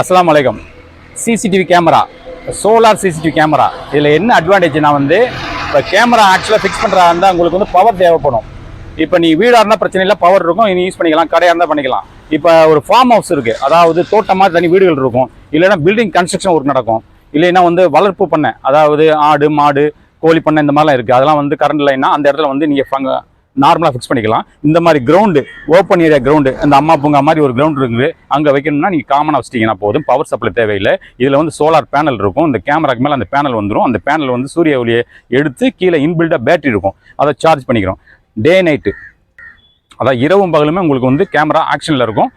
அஸ்லாம் அலைக்கும். CCTV camera solar CCTV camera. இதில் என்ன அட்வான்டேஜ்னா வந்து இப்போ கேமரா ஆக்சுவலாக ஃபிக்ஸ் பண்ணுறதா இருந்தால் உங்களுக்கு வந்து பவர் தேவைப்படும். இப்போ நீ வீடாக இருந்தால் பிரச்சனை இல்லை பவர் இருக்கும் நீ யூஸ் பண்ணிக்கலாம் கடையாக இருந்தால் பண்ணிக்கலாம். இப்போ ஒரு ஃபார்ம் ஹவுஸ் இருக்குது அதாவது தோட்டமாக தனி வீடுகள் இருக்கும். இல்லைன்னா பில்டிங் கன்ஸ்ட்ரக்ஷன் ஒர்க் நடக்கும். இல்லைன்னா வந்து வளர்ப்பு பண்ணை அதாவது ஆடு மாடு கோழி பண்ணை இந்த மாதிரிலாம் இருக்குது அதெல்லாம் வந்து கரண்ட் லைன்னா அந்த இடத்துல வந்து நீங்கள் நார்மலாக ஃபிக்ஸ் பண்ணிக்கலாம். இந்த மாதிரி கிரவுண்டு ஓப்பன் ஏரியா கிரவுண்டு இந்த அம்மா பூங்கா மாதிரி ஒரு கிரவுண்ட் இருக்குது. அங்கே வைக்கணும்னா நீங்கள் காமனாக வச்சிட்டிங்கன்னா போதும். பவர் சப்ளை தேவையில்லை. இதில் வந்து சோலார் பேனல் இருக்கும். இந்த கேமராக்கு மேலே அந்த பேனல் வந்துடும் அந்த பேனல் வந்து சூரிய ஒளியை எடுத்து கீழே இன்பில்டாக பேட்டரி இருக்கும். அதை சார்ஜ் பண்ணிக்கிறோம். டே நைட்டு அதாவது இரவும் பகலுமே உங்களுக்கு வந்து கேமரா ஆக்ஷனில் இருக்கும்.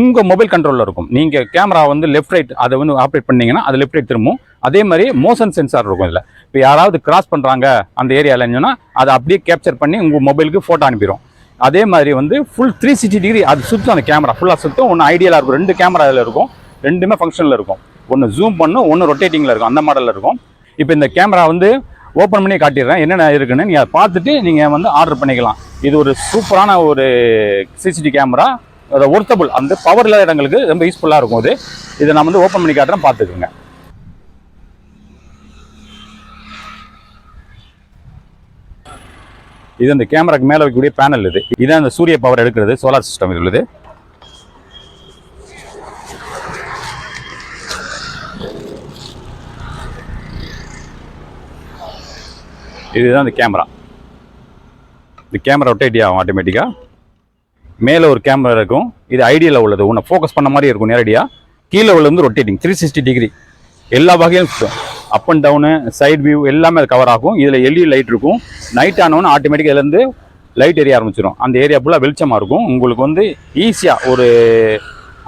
உங்கள் மொபைல் கண்ட்ரோலில் இருக்கும். நீங்கள் கேமரா வந்து லெஃப்ட் ரைட் அதை வந்து ஆப்ரேட் பண்ணிங்கன்னா அது லெஃப்ட் ரைட் திரும்பும். அதே மாதிரி மோஷன் சென்சார் இருக்கும் இதில். இப்போ யாராவது கிராஸ் பண்ணுறாங்க அந்த ஏரியாவில் சொன்னால் அதை அப்படியே கேப்சர் பண்ணி உங்கள் மொபைலுக்கு ஃபோட்டோ அனுப்பிடும் அதே மாதிரி வந்து ஃபுல் த்ரீ சிக்ஸ்டி டிகிரி அது சுற்றும் அந்த கேமரா ஃபுல்லாக சுற்றும் ஒன்று ஐடியலாக இருக்கும் ரெண்டு கேமரா அதில் இருக்கும். ரெண்டுமே ஃபங்க்ஷனில் இருக்கும். ஒன்று ஜூம் பண்ணும் ஒன்று ரொட்டேட்டிங்கில் இருக்கும். அந்த மாடலில் இருக்கும். இப்போ இந்த கேமரா வந்து ஓப்பன் பண்ணி காட்டிடுறேன். என்னென்ன இருக்குன்னு நீங்கள் அதை பார்த்துட்டு நீங்கள் வந்து ஆர்டர் பண்ணிக்கலாம். இது ஒரு சூப்பரான ஒரு சிசிடி கேமரா அதை ஒர்த்தபுள் அந்த பவர் இல்லாத இடங்களுக்கு ரொம்ப யூஸ்ஃபுல்லாக இருக்கும் இது. இதை நான் வந்து ஓப்பன் பண்ணி காட்டுறேன் பார்த்துக்குங்க. இது அந்த கேமராக்கு மேலே வைக்கக்கூடிய பேனல் இது. இதான் அந்த சூரிய பவர் எடுக்கிறது சோலார் சிஸ்டம் இது உள்ளது. இதுதான் அந்த கேமரா. இந்த கேமரா ரொட்டேட் ஆகும் ஆட்டோமேட்டிக்காக மேலே ஒரு கேமரா இருக்கும். இது ஐடியில் உள்ளது. உன்னை ஃபோக்கஸ் பண்ண மாதிரி இருக்கும் நேரடியாக கீழே உள்ளது வந்து ரொட்டேட்டிங் த்ரீ சிக்ஸ்டி டிகிரி எல்லா வகையும் சுற்றும் up and down side view எல்லாமே அது கவர் ஆகும். இதில் எல்இடி லைட் இருக்கும். நைட் ஆனவொன்னு ஆட்டோமேட்டிக்காக இதுலேருந்து லைட் எரிய ஆரம்பிச்சிடும் அந்த ஏரியா ஃபுல்லாக வெளிச்சமாக இருக்கும். உங்களுக்கு வந்து ஈஸியாக ஒரு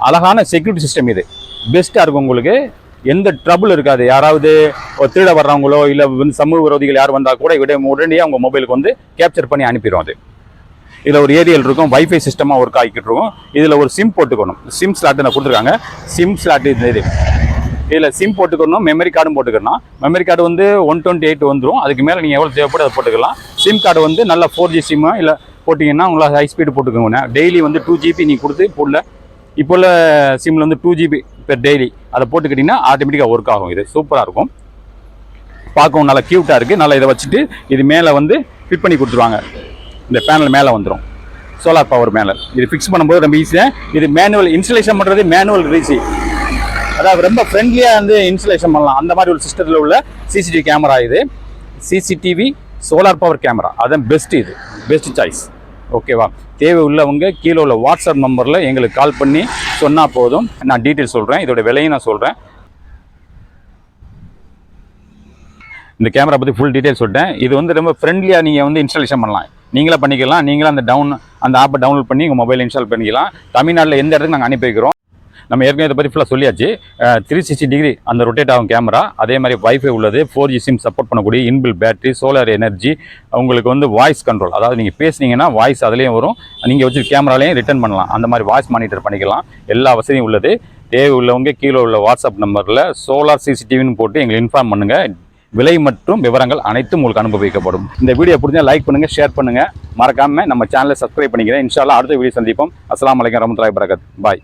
அழகான செக்யூரிட்டி சிஸ்டம் இது. பெஸ்ட்டாக இருக்கும் உங்களுக்கு. எந்த ட்ரபுள் இருக்காது. யாராவது ஒரு திருட வர்றவங்களோ இல்லை வந்து சமூக விரோதிகள் யார் வந்தால் கூட விட உடனடியாக உங்கள் மொபைலுக்கு வந்து கேப்சர் பண்ணி அனுப்பிடும் அது. இதில் ஒரு ஏரியல் இருக்கும். வைஃபை சிஸ்டமாக ஒர்க் ஆகிக்கிட்டு இருக்கும். இதில் ஒரு சிம் போட்டுக்கணும். சிம் ஸ்லாட் நான் கொடுத்துருக்காங்க. சிம் ஸ்லாட் இது. இதில் சிம் போட்டுக்கணும் மெமரி கார்டும் போட்டுக்கணும். மெமரி கார்டு வந்து ஒன் டுவெண்ட்டி எயிட் வந்துடும் அதுக்கு மேலே நீங்கள் எவ்வளோ தேவைப்படும் அதை போட்டுக்கலாம். சிம் கார்டு வந்து நல்லா ஃபோர் ஜி சிம்மு இல்லை போட்டிங்கன்னா உங்களால் ஹை ஸ்பீடு போட்டுக்கோங்க. டெய்லி வந்து டூ ஜிபி நீங்கள் கொடுத்து போடல இப்போ உள்ள சிம்மில் வந்து டூ ஜிபி பெர் டெய்லி அதை போட்டுக்கிட்டிங்கன்னா ஆட்டோமேட்டிக்காக ஒர்க் ஆகும். இது சூப்பராக இருக்கும். பார்க்கவும் நல்லா க்யூட்டாக இருக்குது நல்லா இதை வச்சுட்டு இது மேலே வந்து ஃபிட் பண்ணி கொடுத்துருவாங்க. இந்த பேனல் மேலே வந்துடும் சோலார் பவர் மேலே இது ஃபிக்ஸ் பண்ணும்போது ரொம்ப ஈஸியாக இது மேனுவல் இன்ஸ்டலேஷன் பண்ணுறது மேனுவல் ரீசி அதாவது ரொம்ப ஃப்ரெண்ட்லியாக வந்து இன்ஸ்டலேஷன் பண்ணலாம். அந்த மாதிரி ஒரு சிஸ்டத்தில் உள்ள சிசிடிவி கேமரா இது. சிசிடிவி சோலார் பவர் கேமரா அதான் பெஸ்ட் இது. பெஸ்ட் சாய்ஸ் ஓகேவா தேவை உள்ளவங்க கீழே உள்ள வாட்ஸ்அப் நம்பரில் எங்களுக்கு கால் பண்ணி சொன்னால் போதும். நான் டீட்டெயில் சொல்கிறேன் இதோட விலையும் நான் சொல்கிறேன் இந்த கேமரா பற்றி ஃபுல் டீட்டெயில் சொல்லிட்டேன். இது வந்து ரொம்ப ஃப்ரெண்ட்லியாக நீங்கள் வந்து இன்ஸ்டாலேஷன் பண்ணலாம். நீங்களே பண்ணிக்கலாம். நீங்களே அந்த டவுன் அந்த ஆப்பை டவுன்லோட் பண்ணி உங்கள் மொபைல் இன்ஸ்டால் பண்ணிக்கலாம். தமிழ்நாட்டில் எந்த இடத்துக்கு நாங்கள் அனுப்பி வைக்கிறோம்? நம்ம ஏற்கனவே இதை பற்றி ஃபுல்லாக சொல்லியாச்சு. த்ரீ சிக்ஸ்டி டிகிரி அந்த ரொட்டேட் ஆகும் கேமரா அதே மாதிரி வைஃபை உள்ளது ஃபோர் ஜி சிம் சப்போர்ட் பண்ணக்கூடிய இன்பில் பேட்டரி சோலார் எனர்ஜி உங்களுக்கு வந்து வாய்ஸ் கண்ட்ரோல் அதாவது நீங்கள் பேசுனீங்கன்னா வாய்ஸ் அதுலேயும் வரும். நீங்கள் வச்சு கேமராலையும் ரிட்டர்ன் பண்ணலாம். அந்த மாதிரி வாய்ஸ் மானிட்டர் பண்ணிக்கலாம். எல்லா வசதியும் உள்ளது. தேவை உள்ளவங்க கீழே உள்ள வாட்ஸ்அப் நம்பரில் சோலார் சிசிடிவின்னு போட்டு எங்களை இன்ஃபார்ம் பண்ணுங்கள் விலை மற்றும் விவரங்கள் அனைத்தும் உங்களுக்கு அனுபவிக்கப்படும். இந்த வீடியோ பிடிச்சா லைக் பண்ணுங்கள் ஷேர் பண்ணுங்க. மறக்காமல் நம்ம சேனலை சப்ஸ்கிரைப் பண்ணிக்கிறேன். இன்ஷால்லா அடுத்த வீடியோ சந்திப்போம். அஸ்லாம் வலைக்கம் ரமத்துலாய் பரகத் பாய்